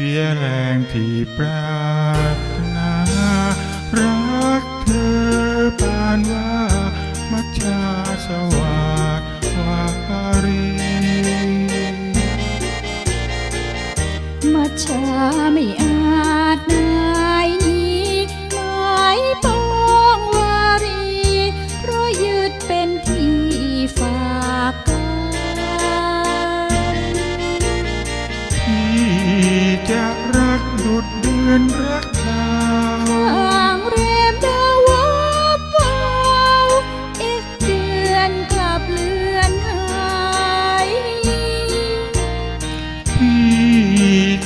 สียแรงที่ปรารถนา รักเธอปานว่ามัจฉาสวัสดวารี มัจฉาไม่อาจนา นรักดาวห่างเรมดาววับวาวอีกเดือนกลับเลือนหายพี่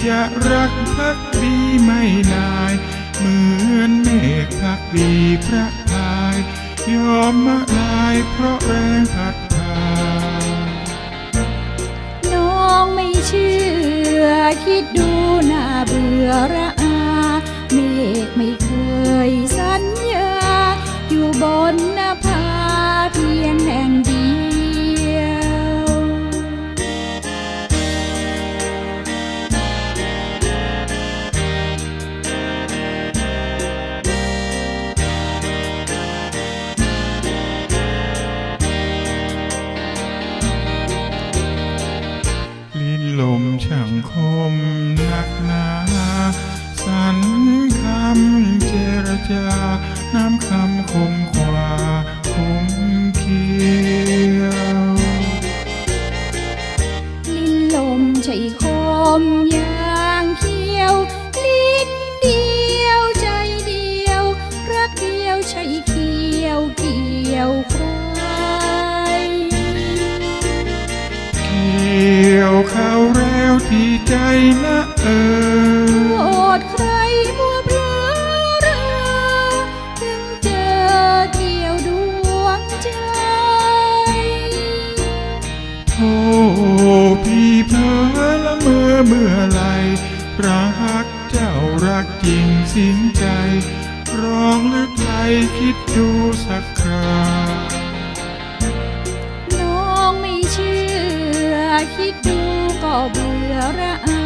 จะรักพักดีไม่นาย เหมือนเมฆพักดีพระพาย ยอมมาลายเพราะแรงพัดพาน้องไม่เชื่อคิดดูน่าเบื่อระ นน้าผาเพียงแห่งเดียว ลิ้นลมช่างคมนักหนา สันคำเจรจา น้ำคำคมกว่าคมเขียว ลิ้นลมใช่คมยางเขียว ลิ้นเดียวใจเดียวรักเดียวใช่เขียวเกี่ยวใครเกี่ยวข้าวแล้วที่ใจนะเออ ละเมื่อเมื่อไรรักเจ้ารักจริงสิ้นใจ ร้องหรือไทยคิดดูสักคราน้องไม่เชื่อ คิดดูก็เบื่อระอา